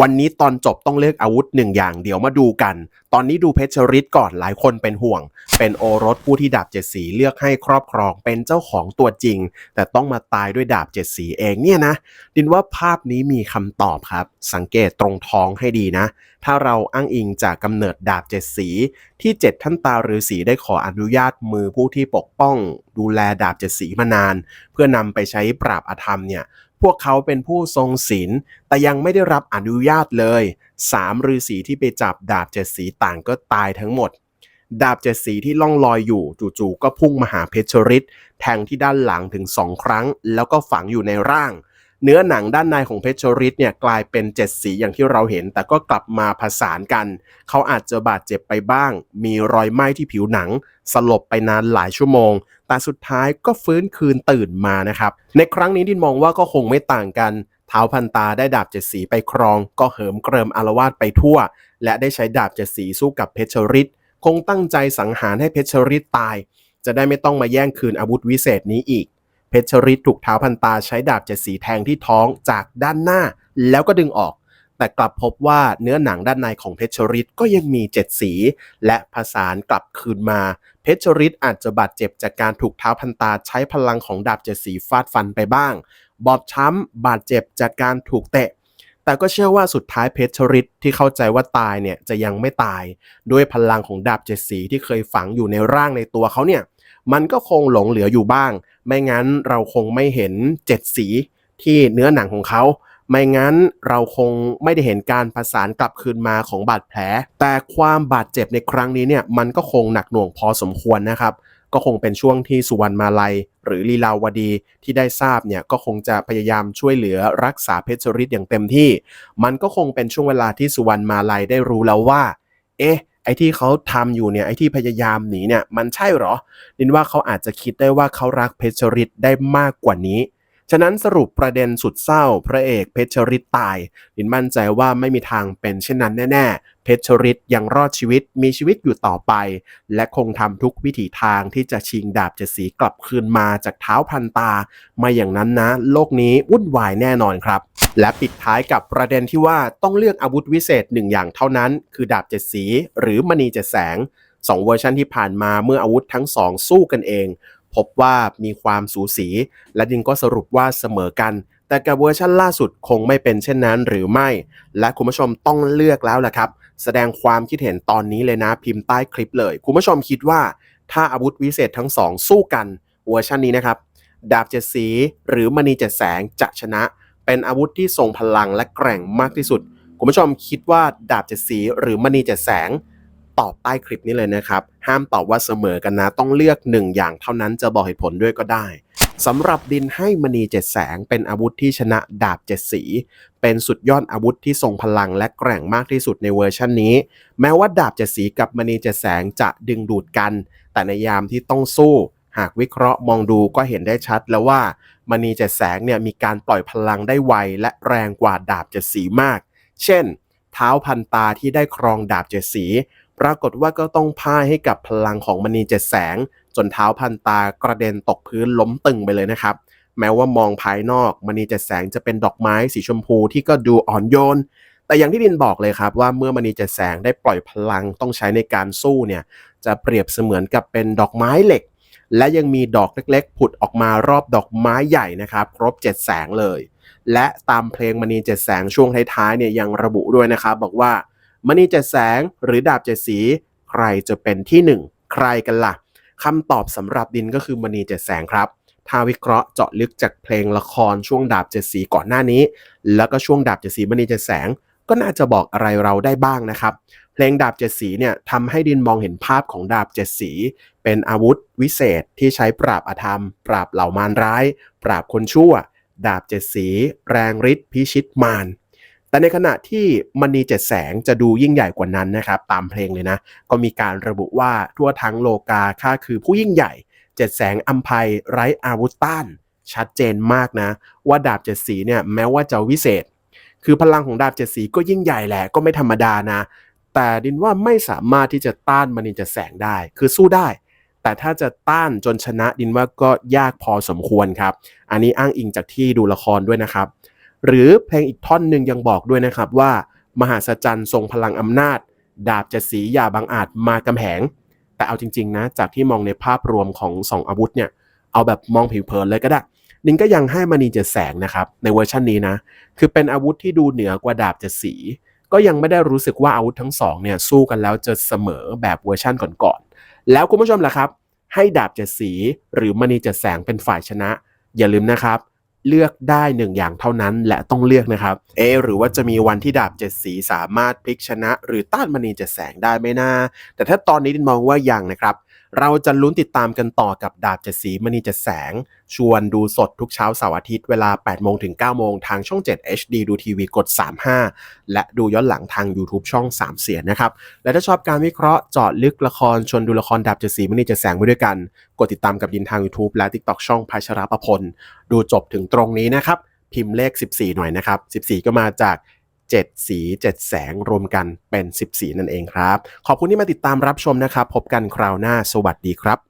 วันนี้ตอนจบต้องเลือกอาวุธหนึ่งอย่างเดี๋ยวมาดูกัน ตอนนี้ดูเพชรฤทธิ์ก่อนหลายคนเป็นห่วง เป็นโอรสผู้ที่ดาบเจ็ดสีเลือกให้ครอบครองเป็นเจ้าของตัวจริง แต่ต้องมาตายด้วยดาบเจ็ดสีเองเนี่ยนะ ดินว่าภาพนี้มีคำตอบครับ สังเกตตรงท้องให้ดีนะ ถ้าเราอ้างอิงจากกำเนิดดาบเจ็ดสี ที่เจ็ดท่านตาฤาษีได้ขออนุญาตมือผู้ที่ปกป้อง ดูแลดาบเจ็ดสีมานาน เพื่อนำไปใช้ปราบอาธรรมเนี่ย พวกเขาเป็นผู้ทรงศีลแต่ยังไม่ได้รับอนุญาตเลยสามฤาษีที่ไปจับดาบเจ็ดสีต่างก็ตายทั้งหมด ดาบเจ็ดสีที่ล่องลอยอยู่จู่ๆก็พุ่งมาหาเพชรฤทธิ์แทงที่ด้านหลังถึงสองครั้ง แล้วก็ฝังอยู่ในร่าง เนื้อหนังด้านในของเพชรฤทธิ์เนี่ยกลายเป็นเจ็ดสีอย่างที่เราเห็น แต่ก็กลับมาผสานกัน เขาอาจจะบาดเจ็บไปบ้าง มีรอยไหม้ที่ผิวหนัง สลบไปนานหลายชั่วโมง แต่สุดท้ายก็ฟื้นคืนตื่นมานะครับ ในครั้งนี้ดินมองว่าก็คงไม่ต่างกันเท้าพันตาได้ดาบเจ็ดสีไปครอง ก็เหิมเกริมอารวาสไปทั่ว และได้ใช้ดาบเจ็ดสีสู้กับเพชรฤทธิ์คงตั้งใจสังหารให้เพชรฤทธิ์ตาย จะได้ไม่ต้องมาแย่งคืนอาวุธวิเศษนี้อีก เพชรฤทธิ์ถูกเท้าพันตาใช้ดาบเจ็ดสีแทงที่ท้องจากด้านหน้าแล้วก็ดึงออก แต่กลับพบว่าเนื้อหนังด้านในของเพชรฤทธิ์ก็ยังมีเจ็ดสี และผสานกลับคืนมา เพชรฤทธิ์อาจจะบาดเจ็บจากการถูกเท้าพันตาใช้พลังของดาบเจ็ดสีฟาดฟันไปบ้าง บอบช้ำบาดเจ็บจากการถูกเตะแต่ก็เชื่อว่าสุดท้ายเพชรฤทธิ์ที่เข้าใจว่าตายเนี่ยจะยังไม่ตาย ด้วยพลังของดาบเจ็ดสีที่เคยฝังอยู่ในร่างในตัวเขาเนี่ย มันก็คงหลงเหลืออยู่บ้าง ไม่งั้นเราคงไม่เห็นเจ็ดสีที่เนื้อหนังของเขาไม่งั้นเราคงไม่ได้เห็นการประสานกลับคืนมาของบาดแผล แต่ความบาดเจ็บในครั้งนี้เนี่ยมันก็คงหนักหน่วงพอสมควรนะครับ ก็คงเป็นช่วงที่สุวรรณมาลัย หรือลีลาวดีที่ได้ทราบเนี่ยก็คงจะพยายามช่วยเหลือรักษาเพชรฤทธิ์อย่างเต็มที่ มันก็คงเป็นช่วงเวลาที่สุวรรณมาลัยได้รู้แล้วว่า เอ๊ะ อ้ที่เขาทำอยู่เนี่ยไอ้ที่พยายามหนีเนี่ยมันใช่เหรอดินว่าเขาอาจจะคิดได้ว่าเขารักเพชรริดได้มากกว่านี้ ฉะนั้นสรุปประเด็นสุดเศร้า พระเอกเพชรริดตายดินมั่นใจว่าไม่มีทางเป็นเช่นนั้นแน่ๆเชรฤทธิ์ยังรอดชีวิตมีชีวิตอยู่ต่อไป และคงทำทุกวิถีทางที่จะชิงดาบเจ็ดสีกลับคืนมาจากเท้าพันตา ไม่อย่างนั้นนะ โลกนี้วุ่นวายแน่นอนครับ และปิดท้ายกับประเด็นที่ว่าต้องเลือกอาวุธวิเศษหนึ่งอย่างเท่านั้น คือดาบเจ็ดสี หรือมณีเจ็ดแสงสองเวอร์ชันที่ผ่านมาเมื่ออาวุธทั้งสองสู้กันเอง พบว่ามีความสูสี และดินก็สรุปว่าเสมอกัน แต่กับเวอร์ชันล่าสุดคงไม่เป็นเช่นนั้นหรือไม่ และคุณผู้ชมต้องเลือกแล้วแหละครับ แสดงความคิดเห็นตอนนี้เลยนะ พิมพ์ใต้คลิปเลย คุณผู้ชมคิดว่าถ้าอาวุธวิเศษทั้งสองสู้กันเวอร์ชันนี้นะครับ ดาบเจ็ดสีหรือมณีเจ็ดแสงจะชนะ เป็นอาวุธที่ทรงพลังและแกร่งมากที่สุด คุณผู้ชมคิดว่าดาบเจ็ดสีหรือมณีเจ็ดแสงตอบใต้คลิปนี้เลยนะครับ ห้ามตอบว่าเสมอกันนะ ต้องเลือกหนึ่งอย่างเท่านั้นจะบอกเหตุผลด้วยก็ได้ สำหรับดินให้มณีเจ็ดแสงเป็นอาวุธที่ชนะดาบเจ็ดสี เป็นสุดยอดอาวุธที่ทรงพลังและแกร่งมากที่สุดในเวอร์ชันนี้ แม้ว่าดาบเจ็ดสีกับมณีเจ็ดแสงจะดึงดูดกัน แต่ในยามที่ต้องสู้หากวิเคราะห์มองดูก็เห็นได้ชัดแล้วว่ามณีเจ็ดแสงเนี่ยมีการปล่อยพลังได้ไวและแรงกว่าดาบเจ็ดสีมาก เช่น เท้าพันตาที่ได้ครองดาบเจ็ดสี ปรากฏว่าก็ต้องพ่ายให้กับพลังของมณีเจ็ดแสง จนเท้าพันตากระเด็นตกพื้นล้มตึงไปเลยนะครับ แม้ว่ามองภายนอกมณีเจ็ดแสงจะเป็นดอกไม้สีชมพูที่ก็ดูอ่อนโยน แต่อย่างที่ดินบอกเลยครับว่าเมื่อมณีเจ็ดแสงได้ปล่อยพลังต้องใช้ในการสู้เนี่ยจะเปรียบเสมือนกับเป็นดอกไม้เหล็ก และยังมีดอกเล็กๆ ผุดออกมารอบดอกไม้ใหญ่นะครับ ครบเจ็ดแสงเลย และตามเพลงมณีเจ็ดแสงช่วงท้ายๆเนี่ยยังระบุด้วยนะครับบอกว่ามณีเจ็ดแสงหรือดาบเจ็ดสี ใครจะเป็นที่หนึ่งใครกันล่ะ คำตอบสำหรับดินก็คือมณีเจ็ดแสงครับ ถ้าวิเคราะห์เจาะลึกจากเพลงละครช่วงดาบเจ็ดสีก่อนหน้านี้ แล้วก็ช่วงดาบเจ็ดสีมณีเจ็ดแสง ก็น่าจะบอกอะไรเราได้บ้างนะครับ เพลงดาบเจ็ดสีเนี่ยทำให้ดินมองเห็นภาพของดาบเจ็ดสี เป็นอาวุธวิเศษที่ใช้ปราบอาธรรม ปราบเหล่ามารร้าย ปราบคนชั่ว ดาบเจ็ดสี แรงฤทธิ์พิชิตมาร แต่ในขณะที่มณีเจ็ดแสงจะดูยิ่งใหญ่กว่านั้นนะครับตามเพลงเลยนะ ก็มีการระบุว่าทั่วทั้งโลกาข้าคือผู้ยิ่งใหญ่เจ็ดแสงอัมภัยไร้อาวุธต้าน ชัดเจนมากนะ ว่าดาบเจ็ดสีเนี่ยแม้ว่าจะวิเศษ คือพลังของดาบเจ็ดสีก็ยิ่งใหญ่แหละก็ไม่ธรรมดานะ แต่ดินว่าไม่สามารถที่จะต้านมณีเจ็ดแสงได้ คือสู้ได้แต่ถ้าจะต้านจนชนะดินว่าก็ยากพอสมควรครับ อันนี้อ้างอิงจากที่ดูละครด้วยนะครับ หรือเพลงอีกท่อนหนึ่งยังบอกด้วยนะครับว่า มหาสจรรย์ทรงพลังอำนาจ ดาบจะสีอย่าบังอาจมากำแหง แต่เอาจริงๆนะ จากที่มองในภาพรวมของสองอาวุธเนี่ย เอาแบบมองผิวเผินเลยก็ได้ นินก็ยังให้มณีเจ็ดแสงนะครับ ในเวอร์ชันนี้นะ คือเป็นอาวุธที่ดูเหนือกว่าดาบเจ็ดสี ก็ยังไม่ได้รู้สึกว่าอาวุธทั้งสองเนี่ยสู้กันแล้วจะเสมอแบบเวอร์ชันก่อนๆ แล้วคุณผู้ชมล่ะครับ ให้ดาบเจ็ดสี หรือมณีเจ็ดแสงเป็นฝ่ายชนะ อย่าลืมนะครับ เลือกได้หนึ่งอย่างเท่านั้นและต้องเลือกนะครับ เอ หรือว่าจะมีวันที่ดาบเจ็ดสีสามารถพลิกชนะ หรือต้านมณีเจ็ดแสงได้ไหมนะแต่ถ้าตอนนี้ดินมองว่ายังนะครับ เราจะลุ้นติดตามกันต่อกับดาบเจ็ดสีมณีเจ็ดแสง ชวนดูสดทุกเช้าเสาร์อาทิตย์เวลา 8 โมงถึง 9 โมงทางช่อง 7 HD ดูทีวีกด 35 และดูย้อนหลังทาง YouTube ช่อง 3 เสียงนะครับ และถ้าชอบการวิเคราะห์เจาะลึกละคร ชวนดูละครดาบเจ็ดสีมณีเจ็ดแสงไว้ด้วยกัน กดติดตามกับดินทาง YouTube และ TikTok ช่องพัชรประพล ดูจบถึงตรงนี้นะครับ พิมพ์เลข 14 หน่อยนะครับ 14 ก็มาจาก 7 สี 7 แสงรวมกันเป็น 10 สีนั่นเองครับ ขอบคุณที่มาติดตามรับชมนะครับ พบกันคราวหน้าสวัสดีครับ